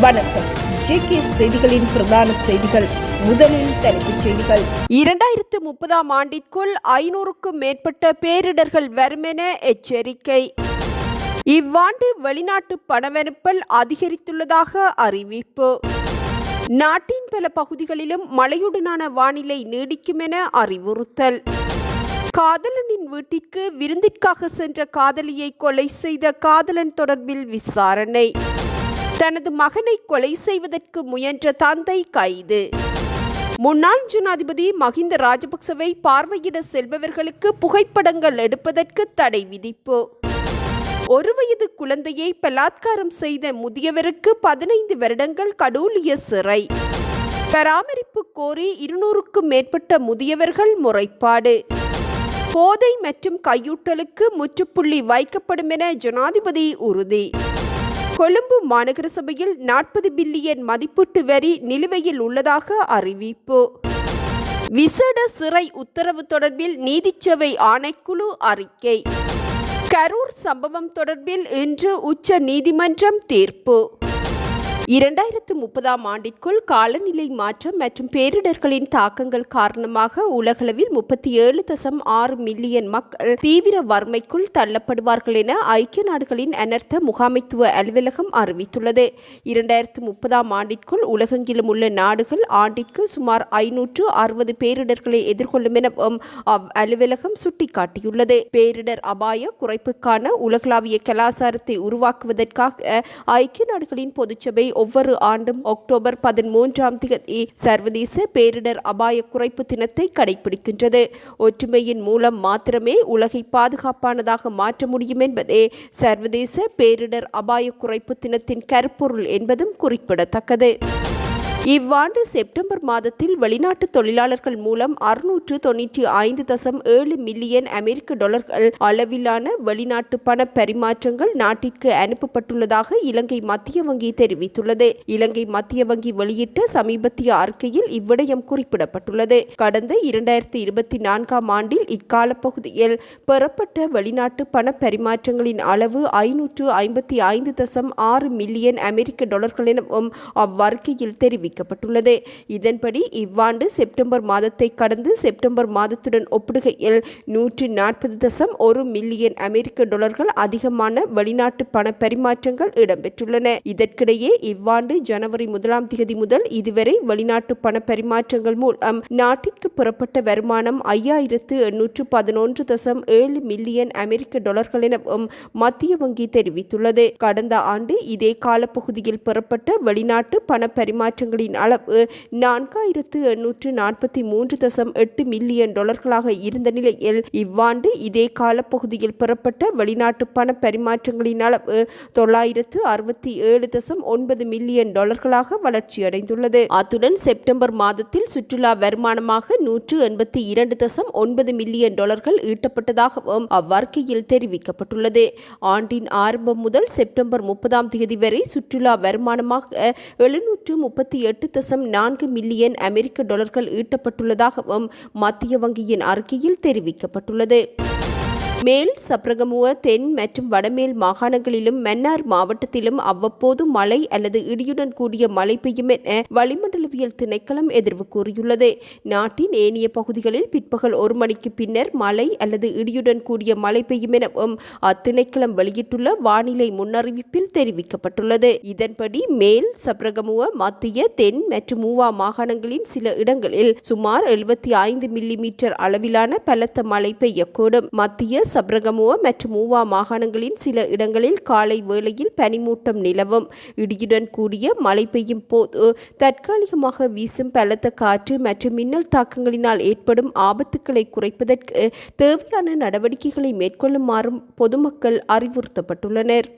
வணக்கம். ஜேகே செய்திகளின் பிரதான செய்திகள். முதலில் தலைப்புச் செய்திகள். இரண்டாயிரத்து முப்பதாம் ஆண்டிற்குள் ஐநூறுக்கும் மேற்பட்ட பேரிடர்கள் வருமென எச்சரிக்கை. இவ்வாண்டு வெளிநாட்டு பணவெனுப்பல் அதிகரித்துள்ளதாக அறிவிப்பு. நாட்டின் பல பகுதிகளிலும் மழையுடனான வானிலை நீடிக்கும் என அறிவுறுத்தல். காதலனின் வீட்டிற்கு விருந்திற்காக சென்ற காதலியை கொலை செய்த காதலன் தொடர்பில் விசாரணை. தனது மகனை கொலை செய்வதற்கு முயன்ற தந்தை கைது. முன்னாள் ஜனாதிபதி மஹிந்த ராஜபக்சவை பார்வையிட செல்பவர்களுக்கு புகைப்படங்கள் எடுப்பதற்கு தடை விதிப்பு. ஒரு வயது குழந்தையை பலாத்காரம் செய்த முதியவருக்கு பதினைந்து வருடங்கள் கடூலிய சிறை. பராமரிப்பு கோரி இருநூறுக்கும் மேற்பட்ட முதியவர்கள் முறைப்பாடு. போதை மற்றும் கையூட்டலுக்கு முற்றுப்புள்ளி வைக்கப்படும் என ஜனாதிபதி உறுதி. கொழும்பு மாநகர சபையில் நாற்பது பில்லியன் மதிப்பீட்டு வரி நிலுவையில் உள்ளதாக அறிவிப்பு. விசேட சிறை உத்தரவு தொடர்பில் நீதிச்சேவை ஆணைக்குழு அறிக்கை. கரூர் சம்பவம் தொடர்பில் இன்று உச்ச நீதிமன்றம் தீர்ப்பு. இரண்டாயிரத்து முப்பதாம் ஆண்டிற்குள் காலநிலை மாற்றம் மற்றும் பேரிடர்களின் தாக்கங்கள் காரணமாக உலகளவில் முப்பத்தி ஏழு தசம் ஆறு மில்லியன் மக்கள் தீவிர வறுமைக்குள் தள்ளப்படுவார்கள் என ஐக்கிய நாடுகளின் அனர்த்த முகாமைத்துவ அலுவலகம் அறிவித்துள்ளது. இரண்டாயிரத்து முப்பதாம் ஆண்டிற்குள் உலகெங்கிலும் உள்ள நாடுகள் ஆண்டிற்கு சுமார் ஐநூற்று அறுபது பேரிடர்களை எதிர்கொள்ளும் எனவும் அவ் அலுவலகம் சுட்டிக்காட்டியுள்ளது. பேரிடர் அபாய குறைப்புக்கான உலகளாவிய கலாச்சாரத்தை உருவாக்குவதற்காக ஐக்கிய நாடுகளின் பொதுச்சபை ஒவ்வொரு ஆண்டும் அக்டோபர் பதிமூன்றாம் தேதி சர்வதேச பேரிடர் அபாய குறைப்பு தினத்தை கடைபிடிக்கின்றது. ஒற்றுமையின் மூலம் மாத்திரமே உலகை பாதுகாப்பானதாக மாற்ற முடியும் என்பதே சர்வதேச பேரிடர் அபாய குறைப்பு தினத்தின் கருப்பொருள் என்பதும் குறிப்பிடத்தக்கது. இவ்வாண்டு செப்டம்பர் மாதத்தில் வெளிநாட்டு தொழிலாளர்கள் மூலம் அறுநூற்று தொன்னூற்றி ஐந்து தசம் ஏழு மில்லியன் அமெரிக்க டாலர்கள் அளவிலான வெளிநாட்டு பண பரிமாற்றங்கள் நாட்டிற்கு அனுப்பப்பட்டுள்ளதாக இலங்கை மத்திய வங்கி தெரிவித்துள்ளது. இலங்கை மத்திய வங்கி வெளியிட்ட சமீபத்திய அறிக்கையில் இவ்விடயம் குறிப்பிடப்பட்டுள்ளது. கடந்த இரண்டாயிரத்தி இருபத்தி நான்காம் ஆண்டில் இக்கால பகுதியில் பெறப்பட்ட வெளிநாட்டு பண பரிமாற்றங்களின் அளவு ஐநூற்று ஐம்பத்தி ஐந்து தசம் ஆறு மில்லியன் அமெரிக்க டாலர்கள் எனவும் அவ்வறிக்கையில் தெரிவிக்கும் அறிவிக்கப்பட்டுள்ளது. இதன்படி இவ்வாண்டு செப்டம்பர் மாதத்தை கடந்து செப்டம்பர் மாதத்துடன் ஒப்பிடுகையில் நூற்றி நாற்பது தசம் ஒரு மில்லியன் அமெரிக்க டாலர்கள் அதிகமான வெளிநாட்டு பண பரிமாற்றங்கள் இடம்பெற்றுள்ளன. இதற்கிடையே இவ்வாண்டு ஜனவரி முதலாம் தேதி முதல் இதுவரை வெளிநாட்டு பண பரிமாற்றங்கள் மூலம் நாட்டிற்கு புறப்பட்ட வருமானம் ஐயாயிரத்து எண்ணூற்று பதினொன்று தசம் ஏழு மில்லியன் அமெரிக்க டாலர்கள் எனவும் மத்திய வங்கி தெரிவித்துள்ளது. கடந்த ஆண்டு இதே காலப்பகுதியில் பெறப்பட்ட வெளிநாட்டு பண பரிமாற்றங்களின் பரிமாற்றங்களின் அளவு நான்காயிரத்து எண்ணூற்று நாற்பத்தி மூன்று தசம் எட்டு மில்லியன் டாலர்களாக இருந்த நிலையில் இவ்வாண்டு இதே காலப்பகுதியில் பெறப்பட்ட வெளிநாட்டு பண பரிமாற்றங்களின் அளவு தொள்ளாயிரத்து அறுபத்தி ஏழு தசம் ஒன்பது மில்லியன் டாலர்களாக வளர்ச்சியடைந்துள்ளது. அத்துடன் செப்டம்பர் மாதத்தில் சுற்றுலா வருமானமாக நூற்று எண்பத்தி இரண்டு தசம் ஒன்பது மில்லியன் டாலர்கள் ஈட்டப்பட்டதாகவும் அவ்வறிக்கையில் தெரிவிக்கப்பட்டுள்ளது. ஆண்டின் ஆரம்பம் முதல் செப்டம்பர் முப்பதாம் தேதி வரை சுற்றுலா வருமானமாக எழுநூற்று முப்பத்தி எட்டு தசம் நான்கு மில்லியன் அமெரிக்க டாலர்கள் ஈட்டப்பட்டுள்ளதாகவும் மத்திய வங்கியின் அறிக்கையில் தெரிவிக்கப்பட்டுள்ளது. மேல் சப்ரகமுவ தென் மற்றும் வடமேல் மாகாணங்களிலும் மன்னார் மாவட்டத்திலும் அவ்வப்போது மழை அல்லது இடியுடன் கூடிய மழை பெய்யும் என வளிமண்டலவியல் திணைக்களம் எதிர்வு கூறியுள்ளது. நாட்டின் ஏனைய பகுதிகளில் பிற்பகல் ஒரு மணிக்கு பின்னர் மழை அல்லது இடியுடன் கூடிய மழை பெய்யும் எனவும் அத்திணைக்களம் வெளியிட்டுள்ள வானிலை முன்னறிவிப்பில் தெரிவிக்கப்பட்டுள்ளது. இதன்படி மேல் சப்ரகமுவ மத்திய தென் மற்றும் மூவா மாகாணங்களின் சில இடங்களில் சுமார் எழுபத்தி ஐந்து மில்லி மீட்டர் அளவிலான பலத்த மழை பெய்யக்கூடும். மத்திய சப்ரகமுவ மற்றும் மூவா மாகாணங்களின் சில இடங்களில் காலை வேளையில் பனிமூட்டம் நிலவும். இடியுடன் கூடிய மழை பெய்யும் போது தற்காலிகமாக வீசும் பலத்த காற்று மற்றும் மின்னல் தாக்கங்களினால் ஏற்படும் ஆபத்துக்களை குறைப்பதற்கு தேவையான நடவடிக்கைகளை மேற்கொள்ளுமாறும் பொதுமக்கள் அறிவுறுத்தப்பட்டுள்ளனர்.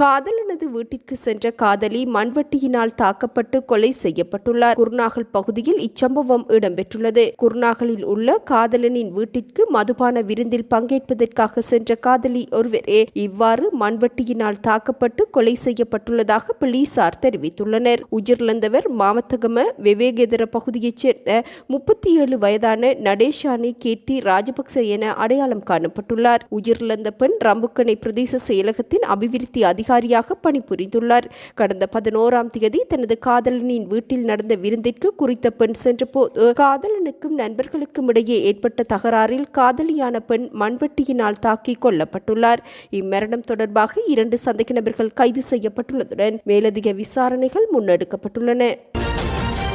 காதலனது வீட்டிற்கு சென்ற காதலி மண்வெட்டியினால் தாக்கப்பட்டு கொலை செய்யப்பட்டுள்ளார். குர்நாகல் பகுதியில் இச்சம்பவம் இடம்பெற்றுள்ளது. குர்நாகலில் உள்ள காதலனின் வீட்டிற்கு மதுபான விருந்தில் பங்கேற்பதற்காக சென்ற காதலி ஒருவரே இவ்வாறு மண்வெட்டியினால் தாக்கப்பட்டு கொலை செய்யப்பட்டுள்ளதாக போலீசார் தெரிவித்துள்ளனர். உயிரிழந்தவர் மாமத்தகம விவேகேதர பகுதியைச் சேர்ந்த முப்பத்தி ஏழு வயதான நடேஷானி கீர்த்தி ராஜபக்ச என அடையாளம் காணப்பட்டுள்ளார். உயிரிழந்த பெண் ரம்புக்கனை பிரதேச செயலகத்தின் அபிவிருத்தி அதிகாரி அதிகாரியாக பணிபுரிந்துள்ளார். கடந்த பதினோராம் தேதி தனது காதலனின் வீட்டில் நடந்த விருந்திற்கு குறித்த பெண் சென்றபோது காதலனுக்கும் நண்பர்களுக்கும் இடையே ஏற்பட்ட தகராறில் காதலியான பெண் மண்வெட்டியினால் தாக்கி கொல்லப்பட்டுள்ளார். இம்மரணம் தொடர்பாக இரண்டு சந்தேக நபர்கள் கைது செய்யப்பட்டுள்ளதுடன் மேலதிக விசாரணைகள் முன்னெடுக்கப்பட்டுள்ளன.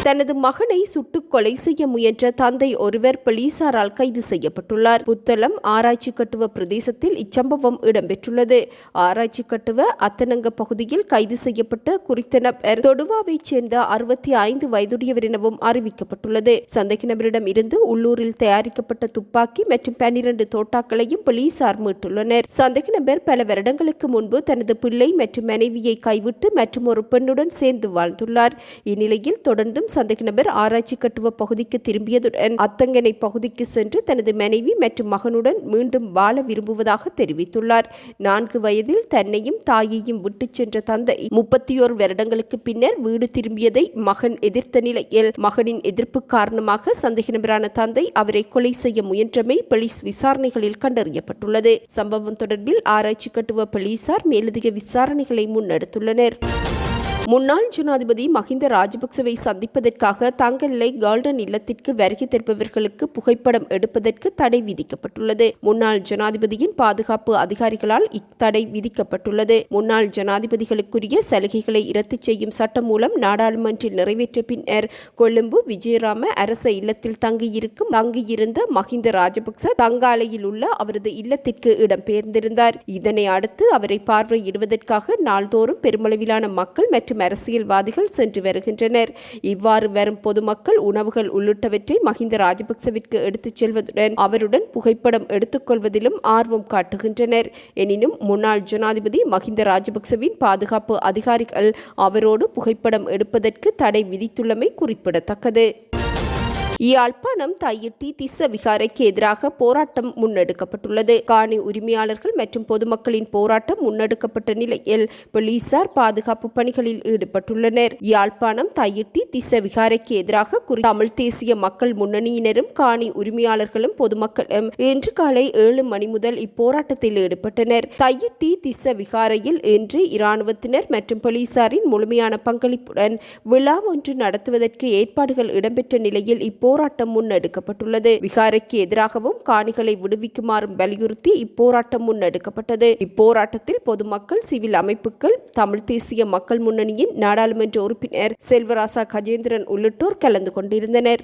தனது மகனை சுட்டுக் கொலை செய்ய முயன்ற தந்தை ஒருவர் போலீசாரால் கைது செய்யப்பட்டுள்ளார். புத்தளம் ஆராய்ச்சி கட்டுவ பிரதேசத்தில் இச்சம்பவம் இடம்பெற்றுள்ளது. ஆராய்ச்சி கட்டுவ அத்தனங்க பகுதியில் கைது செய்யப்பட்ட குறித்த நபர் தொடுவாவைச் சேர்ந்த அறுபத்தி ஐந்து வயதுடையவர் எனவும் அறிவிக்கப்பட்டுள்ளது. சந்தேக நபரிடம் இருந்து உள்ளூரில் தயாரிக்கப்பட்ட துப்பாக்கி மற்றும் பன்னிரண்டு தோட்டாக்களையும் போலீசார் மீட்டுள்ளனர். சந்தேக நபர் பல வருடங்களுக்கு முன்பு தனது பிள்ளை மற்றும் மனைவியை கைவிட்டு மற்றும் ஒரு பெண்ணுடன் சேர்ந்து வாழ்ந்துள்ளார். இந்நிலையில் தொடர்ந்தும் சந்தேக நபர் ஆராய்ச்சி கட்டுவ பகுதிக்கு திரும்பியதுடன் அத்தங்கனை பகுதிக்கு சென்று தனது மனைவி மற்றும் மகனுடன் மீண்டும் வாழ விரும்புவதாக தெரிவித்துள்ளார். நான்கு வயதில் தன்னையும் தாயையும் விட்டு சென்ற தந்தை முப்பத்தி ஓரு வருடங்களுக்கு பின்னர் வீடு திரும்பியதை மகன் எதிர்த்த நிலையில் மகனின் எதிர்ப்பு காரணமாக சந்தேக நபரான தந்தை அவரை கொலை செய்ய முயன்றமை போலீஸ் விசாரணைகளில் கண்டறியப்பட்டுள்ளது. சம்பவம் தொடர்பில் ஆராய்ச்சி கட்டுவ போலீசார் மேலதிக விசாரணைகளை முன்னெடுத்துள்ளனர். முன்னாள் ஜனாதிபதி மஹிந்த ராஜபக்சவை சந்திப்பதற்காக தங்கல்லை கால்டன் இல்லத்திற்கு வருகை தருபவர்களுக்கு புகைப்படம் எடுப்பதற்கு தடை விதிக்கப்பட்டுள்ளது. முன்னாள் ஜனாதிபதியின் பாதுகாப்பு அதிகாரிகளால் இத்தடை விதிக்கப்பட்டுள்ளது. முன்னாள் ஜனாதிபதிகளுக்குரிய சலுகைகளை இரத்து செய்யும் சட்டம் மூலம் நாடாளுமன்றில் நிறைவேற்ற பின்னர் கொழும்பு விஜயராம அரச இல்லத்தில் தங்கியிருக்கும் தங்கியிருந்த மஹிந்த ராஜபக்ச தங்காலையில் உள்ள அவரது இல்லத்திற்கு இடம்பெயர்ந்திருந்தார். இதனை அடுத்து அவரை பார்வையிடுவதற்காக நாள்தோறும் பெருமளவிலான மக்கள் மற்றும் மற்றும் அரசியல்வாதிகள் சென்று வருகின்றனர். இவ்வாறு வரும் பொதுமக்கள் உணவுகள் உள்ளிட்டவற்றை மஹிந்த ராஜபக்சவிற்கு எடுத்துச் செல்வதுடன் அவருடன் புகைப்படம் எடுத்துக்கொள்வதிலும் ஆர்வம் காட்டுகின்றனர். எனினும் முன்னாள் ஜனாதிபதி மஹிந்த ராஜபக்சவின் பாதுகாப்பு அதிகாரிகள் அவரோடு புகைப்படம் எடுப்பதற்கு தடை விதித்துள்ளமை குறிப்பிடத்தக்கது. யாழ்ப்பாணம் தையிட்டி திஸ்ஸ விகாரைக்கு எதிராக போராட்டம் முன்னெடுக்கப்பட்டுள்ளது. காணி உரிமையாளர்கள் மற்றும் பொதுமக்களின் போராட்டம் முன்னெடுக்கப்பட்ட நிலையில் போலீசார் பாதுகாப்பு பணிகளில் ஈடுபட்டுள்ளனர். யாழ்ப்பாணம் தையிட்டி திஸ்ஸ விகாரைக்கு எதிராக குறி தமிழ் தேசிய மக்கள் முன்னணியினரும் காணி உரிமையாளர்களும் பொதுமக்களும் இன்று காலை ஏழு மணி முதல் இப்போராட்டத்தில் ஈடுபட்டனர். தையிட்டி திஸ்ஸ விகாரையில் இன்று இராணுவத்தினர் மற்றும் போலீசாரின் முழுமையான பங்களிப்புடன் விழா ஒன்று நடத்துவதற்கு ஏற்பாடுகள் இடம்பெற்ற நிலையில் இப்போ போராட்டம் முன்னெடுக்கப்பட்டுள்ளது. விகாரைக்கு எதிராகவும் காணிகளை விடுவிக்குமாறும் வலியுறுத்தி இப்போராட்டம் முன்னெடுக்கப்பட்டது. இப்போராட்டத்தில் பொதுமக்கள் சிவில் அமைப்புகள் தமிழ் தேசிய மக்கள் முன்னணியின் நாடாளுமன்ற உறுப்பினர் செல்வராசா கஜேந்திரன் உள்ளிட்டோர் கலந்து கொண்டிருந்தனர்.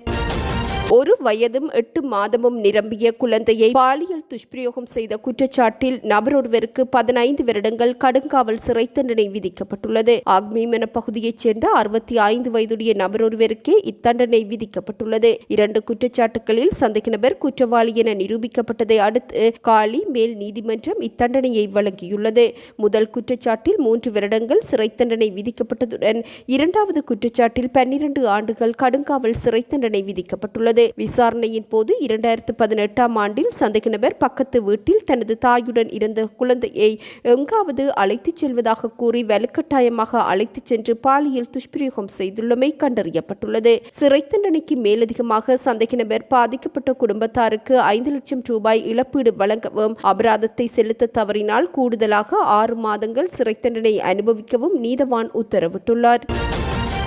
ஒரு வயதும் எட்டு மாதமும் நிரம்பிய குழந்தையை பாலியல் துஷ்பிரயோகம் செய்த குற்றச்சாட்டில் நபர் ஒருவருக்கு பதினைந்து வருடங்கள் கடுங்காவல் சிறை தண்டனை விதிக்கப்பட்டுள்ளது. ஆக்மீமன பகுதியைச் சேர்ந்த அறுபத்தி ஐந்து வயதுடைய நபர் ஒருவருக்கே இத்தண்டனை விதிக்கப்பட்டுள்ளது. இரண்டு குற்றச்சாட்டுகளில் சந்தேக நபர் குற்றவாளி என நிரூபிக்கப்பட்டதை அடுத்து காலி மேல் நீதிமன்றம் இத்தண்டனையை வழங்கியுள்ளது. முதல் குற்றச்சாட்டில் மூன்று வருடங்கள் சிறை தண்டனை விதிக்கப்பட்டதுடன் இரண்டாவது குற்றச்சாட்டில் பன்னிரண்டு ஆண்டுகள் கடுங்காவல் சிறை தண்டனை விதிக்கப்பட்டுள்ளது. விசாரணையின் போது இரண்டாயிரத்து பதினெட்டாம் ஆண்டில் சந்தேக நபர் பக்கத்து வீட்டில் தனது தாயுடன் இருந்த குழந்தையை எங்காவது அழைத்துச் செல்வதாக கூறி வலுக்கட்டாயமாக அழைத்துச் சென்று பாலியல் துஷ்பிரயோகம் செய்துள்ளமை கண்டறியப்பட்டுள்ளது. சிறை தண்டனைக்கு மேலதிகமாக சந்தேக நபர் பாதிக்கப்பட்ட குடும்பத்தாருக்கு ஐந்து லட்சம் ரூபாய் இழப்பீடு வழங்கவும் அபராதத்தை செலுத்த தவறினால் கூடுதலாக ஆறு மாதங்கள் சிறை தண்டனை அனுபவிக்கவும் நீதவான் உத்தரவிட்டுள்ளார்.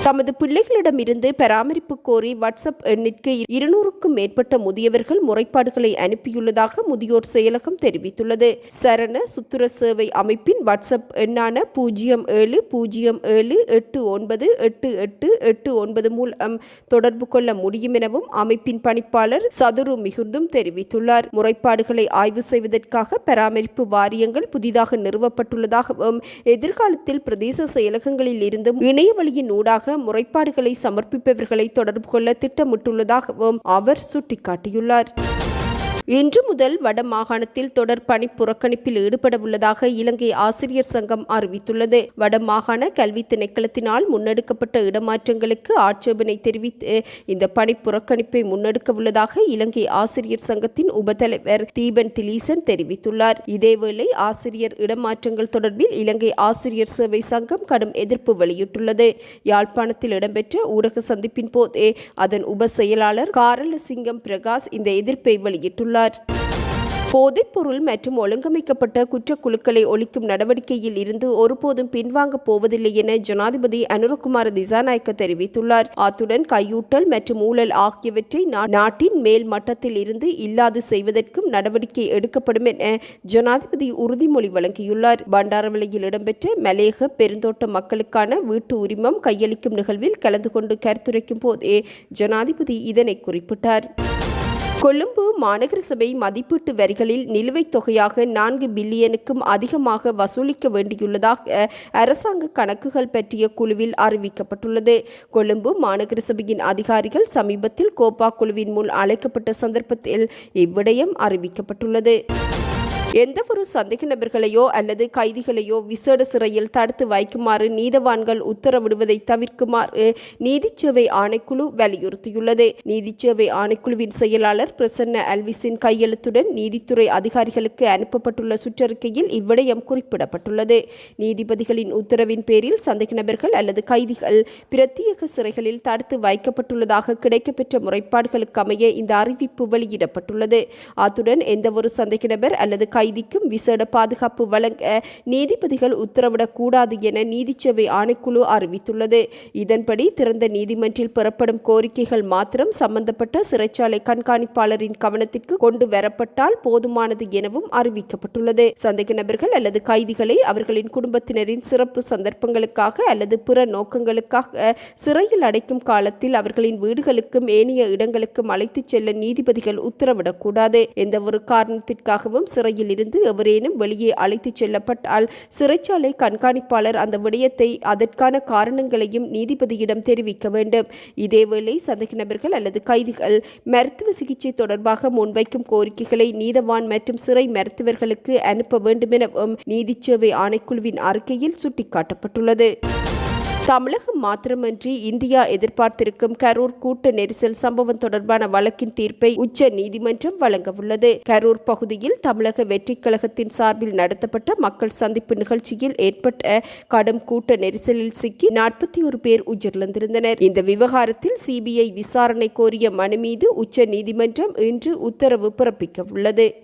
தமது பிள்ளைகளிடமிருந்து பராமரிப்பு கோரி வாட்ஸ்அப் எண்ணிற்கு இருநூறுக்கும் மேற்பட்ட முதியவர்கள் முறைப்பாடுகளை அனுப்பியுள்ளதாக முதியோர் செயலகம் தெரிவித்துள்ளது. சரண சுத்துர சேவை அமைப்பின் வாட்ஸ்அப் எண்ணான பூஜ்ஜியம் ஏழு பூஜ்ஜியம் ஏழு எட்டு ஒன்பது எட்டு எட்டு எட்டு ஒன்பது மூலம் தொடர்பு கொள்ள முடியும் எனவும் அமைப்பின் பணிப்பாளர் சதுரு மிகுந்தும் தெரிவித்துள்ளார். முறைப்பாடுகளை ஆய்வு செய்வதற்காக பராமரிப்பு வாரியங்கள் புதிதாக நிறுவப்பட்டுள்ளதாகவும் எதிர்காலத்தில் பிரதேச செயலகங்களில் இருந்தும் இணைய வழியின் ஊடாக முறைப்பாடுகளை சமர்ப்பிப்பவர்களை தொடர்பு கொள்ள திட்டமிட்டுள்ளதாகவும் அவர் சுட்டிக்காட்டியுள்ளார். இன்று முதல் வட மாகாணத்தில் தொடர் பணி புறக்கணிப்பில் ஈடுபட உள்ளதாக இலங்கை ஆசிரியர் சங்கம் அறிவித்துள்ளது. வட மாகாண கல்வி திணைக்களத்தினால் முன்னெடுக்கப்பட்ட இடமாற்றங்களுக்கு ஆட்சேபனை தெரிவித்து இந்த பணி புறக்கணிப்பை முன்னெடுக்க உள்ளதாக இலங்கை ஆசிரியர் சங்கத்தின் உபதலைவர் தீபன் திலீசன் தெரிவித்துள்ளார். இதேவேளை ஆசிரியர் இடமாற்றங்கள் தொடர்பில் இலங்கை ஆசிரியர் சேவை சங்கம் கடும் எதிர்ப்பு வெளியிட்டுள்ளது. யாழ்ப்பாணத்தில் இடம்பெற்ற ஊடக சந்திப்பின் போதே அதன் உப செயலாளர் காரலசிங்கம் பிரகாஷ் இந்த எதிர்ப்பை வெளியிட்டுள்ளார். போதைப்பொருள் மற்றும் ஒழுங்கமைக்கப்பட்ட குற்றக்குழுக்களை ஒழிக்கும் நடவடிக்கையில் இருந்து ஒருபோதும் பின்வாங்கப் போவதில்லை என ஜனாதிபதி அனுரகுமார திசாநாயக்க தெரிவித்துள்ளார். அத்துடன் கையூட்டல் மற்றும் ஊழல் ஆகியவற்றை நாட்டின் மேல் மட்டத்தில் இருந்து இல்லாது செய்வதற்கும் நடவடிக்கை எடுக்கப்படும் என ஜனாதிபதி உறுதிமொழி வழங்கியுள்ளார். பண்டாரவளையில் இடம்பெற்ற மலேக பெருந்தோட்ட மக்களுக்கான வீட்டு உரிமம் கையளிக்கும் நிகழ்வில் கலந்து கொண்டு கருத்துரைக்கும் போதே ஜனாதிபதி இதனை குறிப்பிட்டார். கொழும்பு மாநகர சபை மதிப்பீட்டு வரிகளில் நிலுவைத் தொகையாக நான்கு பில்லியனுக்கும் அதிகமாக வசூலிக்க வேண்டியுள்ளதாக அரசாங்க கணக்குகள் பற்றிய குழுவில் அறிவிக்கப்பட்டுள்ளது. கொழும்பு மாநகர சபையின் அதிகாரிகள் சமீபத்தில் கோப்பா குழுவின் முன் அழைக்கப்பட்ட சந்தர்ப்பத்தில் இவ்விடயம் அறிவிக்கப்பட்டுள்ளது. எந்தவொரு சந்தேக நபர்களையோ அல்லது கைதிகளையோ விசேட சிறையில் தடுத்து வைக்குமாறு நீதவான்கள் உத்தரவிடுவதை தவிர்க்குமாறு நீதிச்சேவை ஆணைக்குழு வலியுறுத்தியுள்ளது. நீதிச்சேவை ஆணைக்குழுவின் செயலாளர் பிரசன்ன அல்விஸின் கையெழுத்துடன் நீதித்துறை அதிகாரிகளுக்கு அனுப்பப்பட்டுள்ள சுற்றறிக்கையில் இவ்விடயம் குறிப்பிடப்பட்டுள்ளது. நீதிபதிகளின் உத்தரவின் பேரில் சந்தேக நபர்கள் அல்லது கைதிகள் பிரத்யேக சிறைகளில் தடுத்து வைக்கப்பட்டுள்ளதாக கிடைக்கப்பெற்ற முறைப்பாடுகளுக்கு அமைய இந்த அறிவிப்பு வெளியிடப்பட்டுள்ளது. அத்துடன் எந்தவொரு சந்தேக நபர் அல்லது கைதிக்கும் விசேட பாதுகாப்பு வழங்க நீதிபதிகள் உத்தரவிடக்கூடாது என நீதிச்சேவை ஆணைக்குழு அறிவித்துள்ளது. இதன்படி திறந்த நீதிமன்றில் பெறப்படும் கோரிக்கைகள் மாத்திரம் சம்பந்தப்பட்ட சிறைச்சாலை கண்காணிப்பாளரின் கவனத்திற்கு கொண்டு வரப்பட்டால் போதுமானது எனவும் அறிவிக்கப்பட்டுள்ளது. சந்தேக நபர்கள் அல்லது கைதிகளை அவர்களின் குடும்பத்தினரின் சிறப்பு சந்தர்ப்பங்களுக்காக அல்லது பிற நோக்கங்களுக்காக சிறையில் அடைக்கும் காலத்தில் அவர்களின் வீடுகளுக்கும் ஏனைய இடங்களுக்கும் அழைத்துச் செல்ல நீதிபதிகள் உத்தரவிடக்கூடாது. எந்த ஒரு காரணத்திற்காகவும் சிறையில் இருந்து எவரேனும் வெளியே அழைத்துச் செல்லப்பட்டால் சிறைச்சாலை கண்காணிப்பாளர் அந்த விடயத்தை அதற்கான காரணங்களையும் நீதிபதியிடம் தெரிவிக்க வேண்டும். இதேவேளை சந்தேக நபர்கள் அல்லது கைதிகள் மருத்துவ சிகிச்சை தொடர்பாக முன்வைக்கும் கோரிக்கைகளை நீதவான் மற்றும் சிறை மருத்துவர்களுக்கு அனுப்ப வேண்டும் எனவும் நீதிச்சேவை ஆணைக்குழுவின் அறிக்கையில் சுட்டிக்காட்டப்பட்டுள்ளது. தமிழகம் மாத்திரமன்றி இந்தியா எதிர்பார்த்திருக்கும் கரூர் கூட்ட நெரிசல் சம்பவம் தொடர்பான வழக்கின் தீர்ப்பை உச்ச நீதிமன்றம் வழங்கவுள்ளது. கரூர் பகுதியில் தமிழக வெற்றிக் கழகத்தின் சார்பில் நடத்தப்பட்ட மக்கள் சந்திப்பு நிகழ்ச்சியில் ஏற்பட்ட கடும் கூட்ட நெரிசலில் சிக்கி நாற்பத்தி ஒரு பேர் உயிரிழந்திருந்தனர். இந்த விவகாரத்தில் சிபிஐ விசாரணை கோரிய மனு மீது உச்ச நீதிமன்றம் இன்று உத்தரவு பிறப்பிக்க உள்ளது